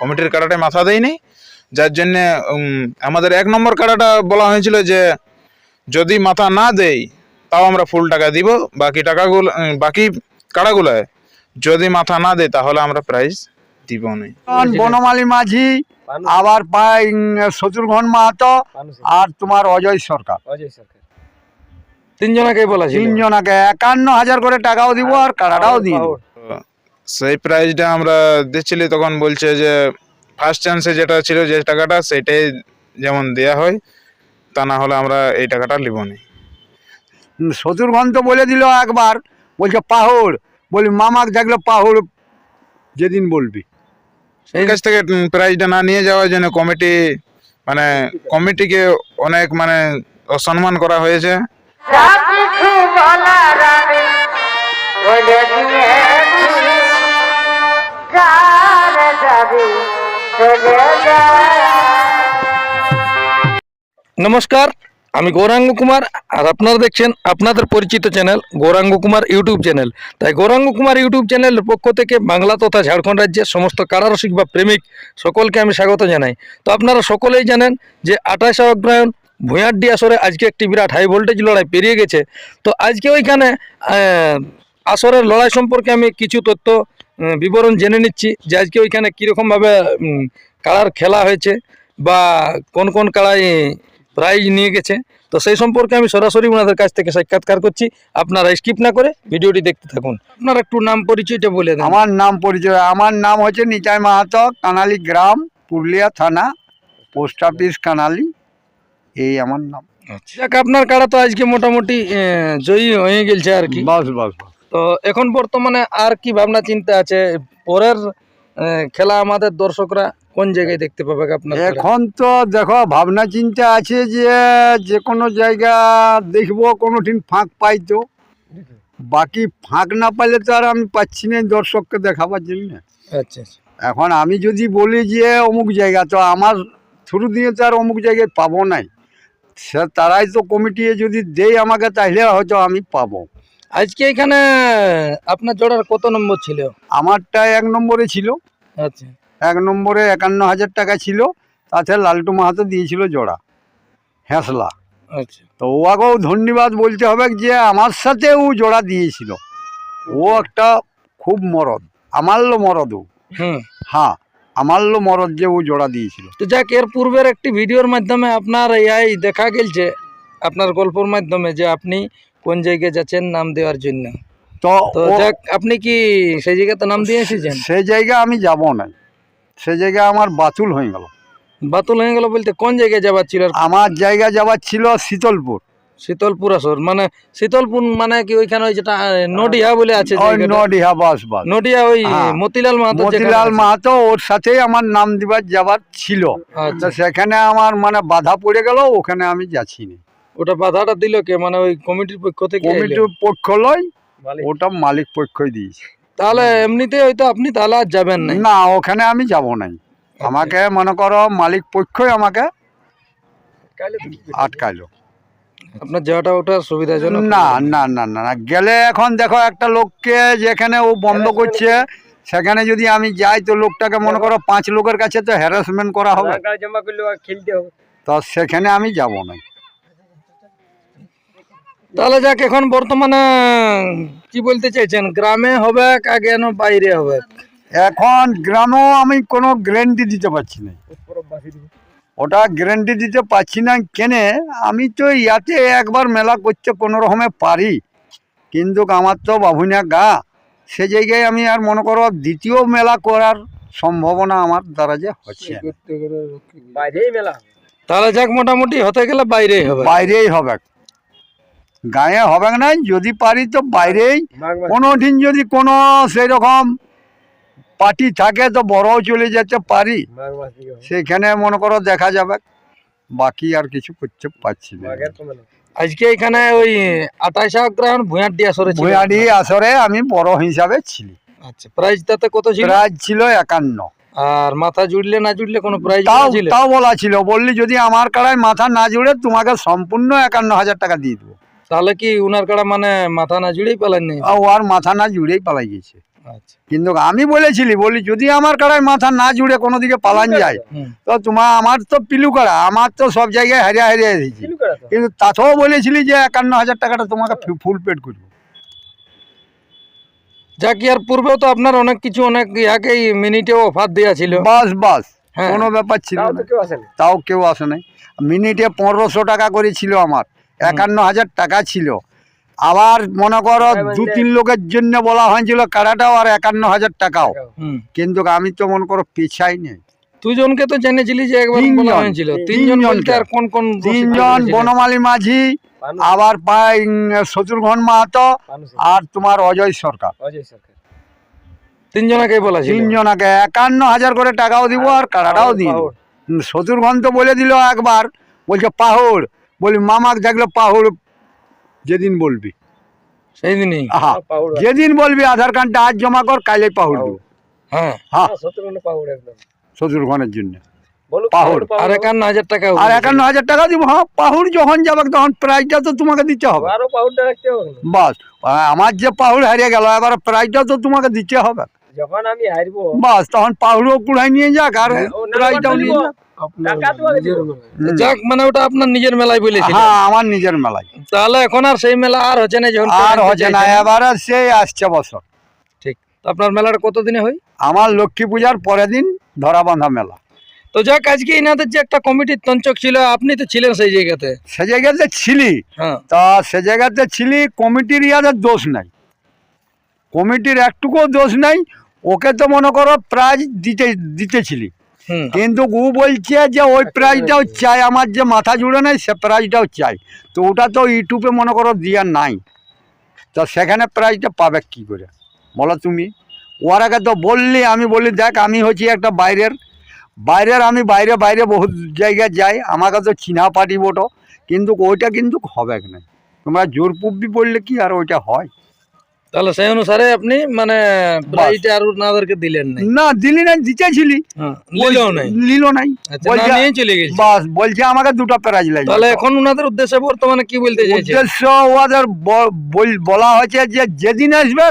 কমিটির কাড়াটায় মাথা দেয়নি। যার জন্য আমাদের এক নম্বর কাড়াটা বলা হয়েছিল যে যদি মাথা না দেই তাও আমরা ফুল টাকা দিব বাকি টাকাগুলো বাকি কাড়াগুলোয় যদি মাথা না দেয় তাহলে আমরা প্রাইজ দিব না। বনমালী মাঝি আবার পাই শত্রুঘ্ন মাহাতো আর তোমার অজয় সরকার। তিনজনাকে বলা ছিল। তিনজনাকে একান্ন হাজার করে টাকাও দিব আর কাড়াটাও দিয়ে দিব। সেই প্রাইজটা আমরা দিচ্ছিলি তখন বলছে যে ফার্স্ট চান্সে যেটা ছিল যে টাকাটা সেটাই যেমন দেয়া হয় তা না হলে আমরা এই টাকাটা নিব না। শত্রুঘ্ন তো বলে দিল একবার বলছে পাহুড় বলি মামাক দেখলে পাহুড় যেদিন বলবি। সেই কাছ থেকে প্রাইজটা না নিয়ে যাওয়ার জন্য কমিটি মানে কমিটিকে অনেক মানে অসম্মান করা হয়েছে। নমস্কার, আমি গৌরাঙ্গ কুমার, আর আপনারা দেখছেন আপনাদের পরিচিত channel Gouranga Kumar YouTube channel. তাই গৌরাঙ্গ কুমার ইউটিউব চ্যানেলের পক্ষ থেকে বাংলা তথা ঝাড়খণ্ড রাজ্যের সমস্ত কারারসিক বা প্রেমিক সকলকে আমি স্বাগত জানাই। তো আপনারা সকলেই জানেন যে আঠাশে অগ্রায়ণ ভূঁয়ারডি আসরে আজকে একটি বিরাট হাই ভোল্টেজ লড়াই পেরিয়ে গেছে। তো আজকে ওইখানে আসরের লড়াই সম্পর্কে আমি কিছু তথ্য বিবরণ জেনে নিচ্ছি যে আজকে ওইখানে কীরকমভাবে কাড়ার খেলা হয়েছে বা কোন কোন কাড়াই প্রাইজ নিয়ে গেছে। তো সেই সম্পর্কে আমি সরাসরি ওনাদের কাছ থেকে সাক্ষাৎকার করছি। আপনারা স্কিপ না করে ভিডিওটি দেখতে থাকুন। আপনার একটু নাম পরিচয়টা বলে দেন। আমার নাম পরিচয় আমার নাম হচ্ছে নিতাই মাহাতো কানালি গ্রাম পুরুলিয়া থানা পোস্ট অফিস কানালি এই আমার নাম। যাক আপনার কাড়া তো আজকে মোটামুটি জয়ী হয়ে গেছে আর কি। বাস বাস বাস। তো এখন বর্তমানে আর কি ভাবনা চিন্তা আছে? পরের খেলা আমাদের দর্শকরা কোন জায়গায় দেখতে পাবে আপনার এখন তো দেখো ভাবনা চিন্তা আছে যে যে কোনো জায়গা দেখব কোনো দিন ফাঁক পাই তো। বাকি ফাঁক না পাইলে তো আর আমি পাচ্ছি না দর্শককে দেখাবার জন্য। আচ্ছা আচ্ছা। এখন আমি যদি বলি যে অমুক জায়গা তো আমার থ্রু দিয়ে তো আর অমুক জায়গায় পাবো নাই। সে তারাই তো কমিটি যদি দেয় আমাকে তাহলে হয়তো আমি পাবো। আজকে এখানে আপনার জোড়ার কত নম্বর ছিল? আমারটা এক নম্বরে ছিল। আচ্ছা। এক নম্বরে একান্ন হাজার টাকা ছিল। তাতে লালটু মাহাতো দিয়েছিল জোড়া। হেঁসলা। আচ্ছা। তো ওকেও ধন্যবাদ বলতে হবে যে আমার সাথে ও জোড়া দিয়েছিল। ও একটা খুব মরদ। আমারলো মরদ ও। হ্যাঁ আমারলো মরদ যে ও জোড়া দিয়েছিল। তো যাক এর পূর্বের একটি ভিডিওর মাধ্যমে আপনার এই দেখা গেলছে। আপনার গল্পর মাধ্যমে যে আপনি কোন জায়গায় যাচ্ছেন নাম দেওয়ার জন্য? তো যাক আপনি কি সেই জায়গাতে নাম দিয়ে এসেছেন? সেই জায়গা আমি যাব না। সে জায়গা আমার বাতুল হয়ে গেল। বাতুল হয়ে গেল বলতে কোন জায়গায় যাবার ছিল? আমার জায়গা যাবার ছিল শীতলপুর। শীতলপুর আসর মানে শীতলপুর মানে কি ওইখানে ওই যেটা নডিহা বলে আছে? নডিহা বাস বাস। নডিহা ওই হ্যাঁ। মতিলাল মাহাতো মতিলাল মাহাতো ওর সাথেই আমার নাম দিবার যাবার ছিল। আচ্ছা। সেখানে আমার মানে বাধা পড়ে গেল ওখানে আমি যাচ্ছি না। ওটা বাধাটা দিল কে? মানে ওই কমিটির পক্ষ থেকে কমিটির পক্ষ লয় ওটা মালিক পক্ষই দিয়েছে। তাহলে এমনিতে হয়তো আপনি তাহলে আর যাবেন না না ওখানে আমি যাব নাই। আমাকে মনে করো মালিক পক্ষই আমাকে আটকাইলো আপনার যাওয়াটা ওটার সুবিধাজনক? না না না না না। গেলে এখন দেখো একটা লোককে যেখানে ও বন্ধ করছে সেখানে যদি আমি যাই তো লোকটাকে মনে করো পাঁচ লোকের কাছে তো হ্যারাসমেন্ট করা হবে। তো সেখানে আমি যাব না তাহলে যাক এখন বর্তমানে কি বলতে চাইছেন? গ্রামে হবে আগে না বাইরে হবে? এখন গ্রামেও আমি কোনো গ্যারেন্টি দিতে পারছি না। ওটা গ্যারেন্টি দিতে পারছি না কেনে আমি তো ইয়াতে একবার মেলা করতে কোনো রকমে পারি। কিন্তু আমার তো বাবুনিয়া গা সে জায়গায় আমি আর মনে করো দ্বিতীয় মেলা করার সম্ভাবনা আমার দ্বারা যে হচ্ছে তাহলে যাক মোটামুটি হতে গেলে বাইরেই হবে। বাইরেই হবে। গায়ে হবে না যদি পারি তো বাইরেই। কোনো দিন যদি কোনো সেই রকম পার্টি থাকে তো বড়ও চলে যেতে পারি। সেখানে মনে করো দেখা যাবে। বাকি আর কিছু করতে পারছি না। আজকে এখানে ওই আঠাশ গ্রাম ভুঁয়ার ডি আসরে ভুয়াডি আসরে আমি বড় হিসাবে ছিলি। আচ্ছা প্রাইজ তাতে কত ছিল? প্রাইজ ছিল একান্ন। আর মাথা জুড়লে না জুড়লে কোনো প্রাইজ তাও ছিল? তাও বলা ছিল বললি যদি আমার কাড়ায় মাথা না জুড়ে তোমাকে সম্পূর্ণ একান্ন হাজার টাকা দিয়ে দেবো। তাহলে কি উনার কাড়া মানে মাথা না জুড়েই পেলেন নি আর ও আর মাথা না জুড়েই পালাই গেছে আচ্ছা। কিন্তু আমি বলেছিলি বলি যদি আমার কাড়ায় মাথা না জুড়ে কোনো দিকে পালান যায় তো তোমার আমার তো পিলু কাড়া আমার তো সব জায়গায় হারিয়ে হারিয়ে দিয়েছি। কিন্তু তাতেও বলেছিলি যে একান্ন হাজার টাকাটা তোমাকে ফুল পেড করব। যা কি আর পূর্বেও তো আপনার অনেক কিছু অনেক ইয়াকেই মিনিটে অফার দেওয়া ছিল। বাস বাস হ্যাঁ। কোনো ব্যাপার ছিল তাও কেউ আসে নাই মিনিটে পনেরোশো টাকা করে ছিল আমার। একান্ন হাজার টাকা ছিল। আবার মনে করো দু তিন লোকের জন্য বলা হয়েছিল কাড়াটাও আর একান্ন হাজার টাকাও। হুম। কিন্তু আমি তো মনে করো পেছাই নেই। দুজনকে তো জেনেছিলি যে একবার। বলা হয়েছিল। তিনজন তিনজনকে। আর কোন কোন তিনজন বনমালী মাঝি আবার পাই শত্রুঘ্ন মাহাতো আর তোমার অজয় সরকার। তিনজনকে বলা ছিল। তিনজনাকে একান্ন হাজার করে টাকাও দিব আর কাড়াটাও দিন শত্রুঘ্ন তো বলে দিল একবার বলছে পাহুড় বলি মামাক দেখল পাহুড় যেদিন বলবি। সেই দিনই যেদিন বলবি আধার কার্ডটা আজ জমা কর কালে পাহুড় দেবো। হ্যাঁ। হ্যাঁ। শত্রুঘ্নের জন্য। পাহুড়। আর একান্ন হাজার টাকা আর একান্ন হাজার টাকা দিব হ্যাঁ পাহুড় যখন যাবে তখন প্রাইজটা তো তোমাকে দিতে হবে। আরও পাউডার রাখতে হবে। বাস আমার যে পাহুড় হারিয়ে গেল এবার প্রাইজটা তো তোমাকে দিতে হবে। যখন আমি হারবো বাস তখন পাহুড়ও কুড়াই নিয়ে যাক আর প্রাইজটাও নিয়ে। যাক। মানে ওটা আপনার নিজের মেলায় হ্যাঁ আমার নিজের মেলায়। তাহলে এখন আর সেই মেলা আর হচ্ছে না যখন আর হচ্ছে না চাইছেন। এবারে সেই আসছে বছর। ঠিক। আপনার মেলাটা কতদিনে হয়? আমার লক্ষ্মী পূজার পরের দিন ধরা বাঁধা মেলা। তো যাক আজকে ইনাদের যে একটা কমিটির তঞ্চক ছিল আপনি তো ছিলেন সেই জায়গাতে। সে জায়গাতে ছিলি। হ্যাঁ। তা সে জায়গাতে ছিলি কমিটির ইয়াদের দোষ নাই। কমিটির একটুকুও দোষ নাই ওকে তো মনে করো প্রাইজ দিতে দিতেছিলি। কিন্তু ও বলছে যে ওই প্রাইজটাও চাই আমার যে মাথা জুড়ে নাই সে প্রাইজটাও চাই। তো ওটা তো ইউটিউবে মনে করো দিয়া নাই। তো সেখানে প্রাইজটা পাবে কি করে? বলো তুমি। ওর আগে তো বললি আমি বলি দেখ আমি হচ্ছি একটা বাইরের। বাইরের আমি বাইরে বাইরে বহুত জায়গায় যাই আমাকে তো চিনা পাটি বটো। কিন্তু ওইটা কিন্তু হবে না। তোমরা জোর পুব্বি বললে কি আর ওইটা হয়? তাহলে সেই অনুসারে আপনি মানে প্রাইজটা আর ওনাদেরকে দিলেন নাই। না দিলি না দিতেছিলি হ্যাঁ নিলেও নাই। নিল নাই। আচ্ছা নিয়ে চলে গেছে। বাস বলছে আমাকে দুটো প্রাইজ লাগবে। তাহলে এখন ওনাদের উদ্দেশ্যে বর্তমানে কি বলতে চাইছে উদ্দেশ্য ওদের বলা হয়েছে যে যেদিন আসবে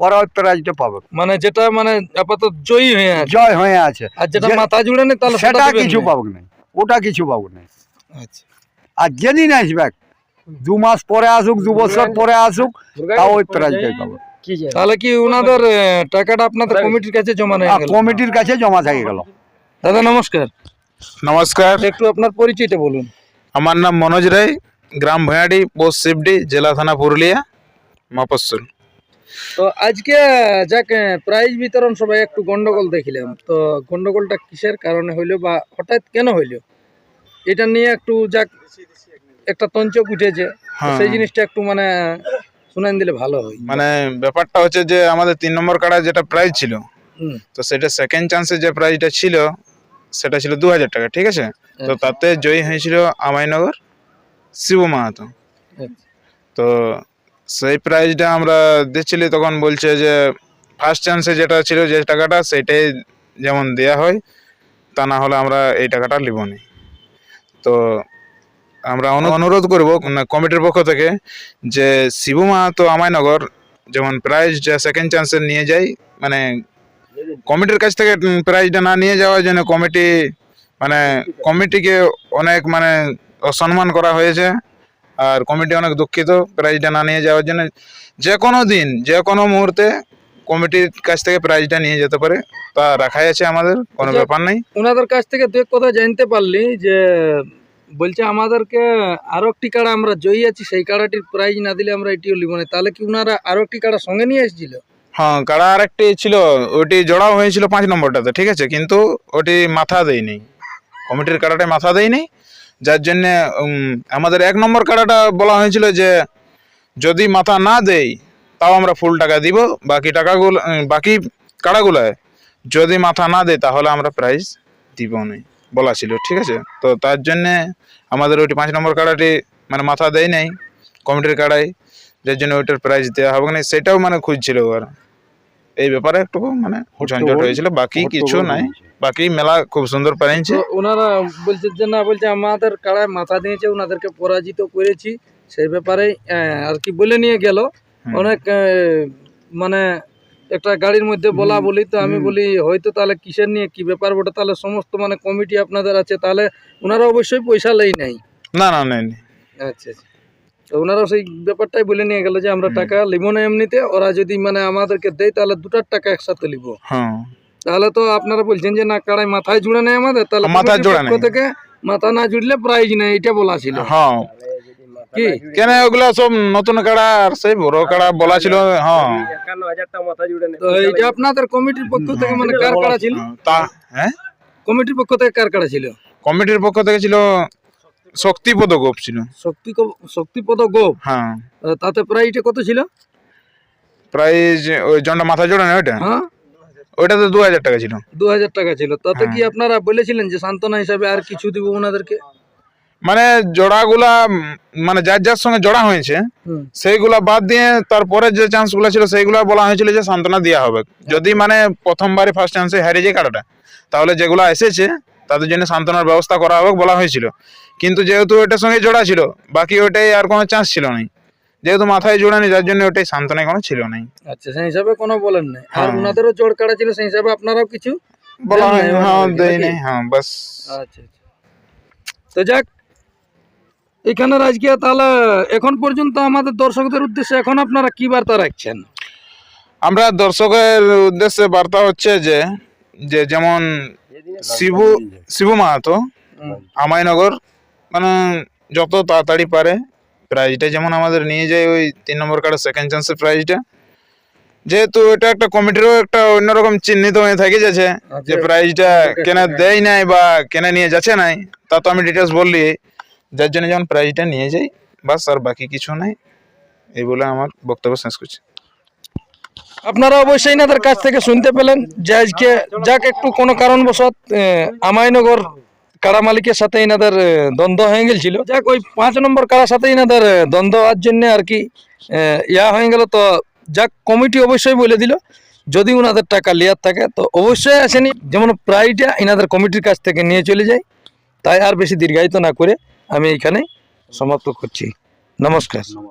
ওরা ওই প্রাইজটা পাবে। মানে যেটা মানে আপাতত জয়ী হয়ে আছে। জয় হয়ে আছে। আর যেটা মাথা জুড়ে নেই তাহলে সেটা কিছু না। পাবো না ওটা কিছু পাবো না আচ্ছা। আর যেদিন আসবে দু মাস পরে আসুক দু বছর পরে আসুক তাও ওই প্রাইজটাই পাবো তাহলে কি ওনাদের টাকাটা আপনাদের কমিটির কাছে জমা নেই কমিটির কাছে জমা থেকে গেল। দাদা নমস্কার। নমস্কার। একটু আপনার পরিচয়টা বলুন। আমার নাম মনোজ রায় গ্রাম ভয়াডি পোস্ট শিবডি জেলা থানা পুরুলিয়া মফস্সল তো আজকে যাক প্রাইজ বিতরণ সবাই একটু গন্ডগোল দেখিলাম। তো গন্ডগোলটা কিসের কারণে হইল বা হঠাৎ কেন হইল? এটা নিয়ে একটু যাক একটা তঞ্চক উঠেছে হ্যাঁ। সেই জিনিসটা একটু মানে শুনান দিলে ভালো হয় মানে ব্যাপারটা হচ্ছে যে আমাদের তিন নম্বর কাড়া যেটা প্রাইজ ছিল তো সেটা সেকেন্ড চান্সে যে প্রাইজটা ছিল সেটা ছিল দু হাজার টাকা ঠিক আছে তো আচ্ছা। তাতে জয়ী হয়েছিল আমাইনগর শিব মাহাতো আচ্ছা। তো সেই প্রাইজটা আমরা দিচ্ছিলি তখন বলছে যে ফার্স্ট চান্সে যেটা ছিল যে টাকাটা সেটাই যেমন দেয়া হয় তা না হলে আমরা এই টাকাটা নিব না তো আমরা অনু- অনুরোধ করব কমিটির পক্ষ থেকে যে শিবু মাহাতো আমায়নগর যেমন প্রাইজটা সেকেন্ড চান্সে নিয়ে যাই মানে কমিটির কাছ থেকে প্রাইজটা না নিয়ে যাওয়ার জন্য কমিটি মানে কমিটিকে অনেক মানে অসম্মান করা হয়েছে। আর কমিটি অনেক দুঃখিত প্রাইজটা না নিয়ে যাওয়ার জন্য। যে কোনো দিন যে কোনো মুহূর্তে কমিটির কাছ থেকে প্রাইজটা নিয়ে যেতে পারে। তা রাখাই আছে আমাদের কোনো আচ্ছা। ব্যাপার নেই। ওনাদের কাছ থেকে দু এক কথা জানতে পারলি যে বলছে আমাদেরকে আরও একটি কাড়া আমরা জয়ী আছি, সেই কাড়াটির প্রাইজ না দিলে আমরা এটিও লিব না। তাহলে কি ওনারা আরও একটি কাড়া সঙ্গে নিয়ে এসেছিল? হ্যাঁ কাড়া আর একটি ছিল, ওটি জোড়াও হয়েছিল পাঁচ নম্বরটাতে, ঠিক আছে? কিন্তু ওটি মাথা দেয়নি। কমিটির কাড়াটায় মাথা দেয়নি। যার জন্য আমাদের এক নম্বর কাড়াটা বলা হয়েছিল যে, যদি মাথা না দেই, তাও আমরা ফুল টাকা দিব, বাকি টাকাগুলো বাকি কাড়াগুলায় যদি মাথা না দেয়, তাহলে আমরা প্রাইজ দিব না। বলা ছিল ঠিক আছে? তো তার জন্যে আমাদের ওইটি পাঁচ নম্বর কাড়াটি মানে মাথা দেয় নাই কমিটির কাড়ায় যার জন্য ওইটার প্রাইজ দেওয়া হবে না সেটাও মানে খুঁজছিল ওরা। এই ব্যাপারে একটু মানে ঝঞ্ঝট হয়েছিল বাকি কিছু নাই। বাকি মেলা খুব সুন্দর পাইছে তো ওনারা বলছে যে না বলছে আমাদের কাড়ায় মাথা দিয়েছে ওনাদেরকে পরাজিত করেছি। সেই ব্যাপারে আর কি বলে নিয়ে গেল। অনেক মানে একটা গাড়ির মধ্যে বলা বলি তো আমি বলি হয়তো তাহলে কিসের নিয়ে কি ব্যাপার? বটে তাহলে সমস্ত মানে কমিটি আপনাদের আছে তাহলে ওনারা অবশ্যই পয়সা লেই নাই। না না নেই। আচ্ছা আচ্ছা। তো ওনারা সেই ব্যাপারটাই বলে নিয়ে গেল যে আমরা টাকা লিব না এমনিতে ওরা যদি মানে আমাদেরকে দেয় তাহলে দুটার টাকা একসাথে লিব। হ্যাঁ। তাহলে তো আপনারা বলছেন যে না কাড়াই মাথায় জুড়ে নেই আমাদের তাহলে মাথায় জোড়া থেকে মাথা না জুড়লে প্রাইজ নেই এটা বলা ছিল। হ্যাঁ। কি? কেন ওগুলা সব নতুন কাড়া আর সেই বড় কাড়া বলা ছিল হ্যাঁ। একান্ন হাজার মাথা জুড়ে নেই তো এইটা আপনাদের কমিটির পক্ষ থেকে মানে কার কাড়া ছিল? তা হ্যাঁ? কমিটির পক্ষ থেকে কার কাড়া ছিল? কমিটির পক্ষ থেকে ছিল শক্তিপদ গোপ ছিল। শক্তি শক্তিপদ গোপ? হ্যাঁ। তাতে প্রাইজটা কত ছিল? প্রাইস ওই জনটা মাথা জোড়া নেই ওইটা? হ্যাঁ। ওইটাতে দু হাজার টাকা ছিল। দু হাজার টাকা ছিল। তাতে কি হ্যাঁ। আপনারা বলেছিলেন যে সান্ত্বনা হিসাবে আর কিছু দিব ওনাদেরকে? মানে জোড়াগুলা মানে যার যার সঙ্গে জোড়া হয়েছে সেইগুলা বাদ দিয়ে তারপরে যে চান্সগুলা ছিল সেইগুলা বলা হয়েছিল যে সান্ত্বনা দেওয়া হবে। যদি মানে প্রথমবারই ফার্স্ট চান্সে হারিয়ে যায় কাটাটা তাহলে যেগুলা এসেছে তাদের জন্য সান্ত্বনার ব্যবস্থা করা হবে বলা হয়েছিল। কিন্তু যেহেতু ওইটার সঙ্গে জোড়া ছিল বাকি ওইটাই আর কোনো চান্স ছিল না যেহেতু মাথায় জোড়া নেই যার জন্য ওটাই সান্ত্বনায় কোনো ছিল না আচ্ছা সেই হিসাবে কোনো বলেন নাই। আর হ্যাঁ। ওনাদেরও জোর কাটা ছিল সেই হিসাবে আপনারাও কিছু বলা হয় হ্যাঁ ওনাদেরকে, দেয় নেই হ্যাঁ বাস। আচ্ছা আচ্ছা। তো যাক এখানে আজকে তাহলে এখন পর্যন্ত আমাদের দর্শকদের উদ্দেশ্যে এখন আপনারা কি বার্তা রাখছেন? আমরা দর্শকের উদ্দেশ্যে বার্তা হচ্ছে যে যে যেমন শিবু শিবু মাহাতো। আমায়নগর মানে যত তাড়াতাড়ি পারে প্রাইজটা যেমন আমাদের নিয়ে যায় ওই তিন নম্বর কার্ডের সেকেন্ড চান্সের প্রাইজটা যেহেতু এটা একটা কমিটিরও একটা অন্যরকম চিহ্নিত হয়ে থাকে যাচ্ছে যে প্রাইজটা কেন দেয় নাই বা কেন নিয়ে যাচ্ছে নাই তা তো আমি ডিটেলস বললি। যার জন্য যেমন প্রাইজটা নিয়ে যাই, বাস আর বাকি কিছু নাই। এই বলে আমার বক্তব্য শেষ করছি। আপনারা অবশ্যই এনাদের কাছ থেকে শুনতে পেলেন যে আজকে যাক একটু কোনো কারণবশত আমায়নগর কারা মালিকের সাথে এনাদের দ্বন্দ্ব হয়ে গেছিল যাক, ওই পাঁচ নম্বর কারার সাথে এনাদের দ্বন্দ্ব হওয়ার জন্য আর কি ইয়া হয়ে গেল। তো যাক কমিটি অবশ্যই বলে দিল, যদি ওনাদের টাকা লেয়ার থাকে, তো অবশ্যই আসেনি। যেমন প্রায়টা এনাদের কমিটির কাছ থেকে নিয়ে চলে যায়, তাই আর বেশি দীর্ঘায়িত না করে আমি এইখানে সমাপ্ত করছি। নমস্কার।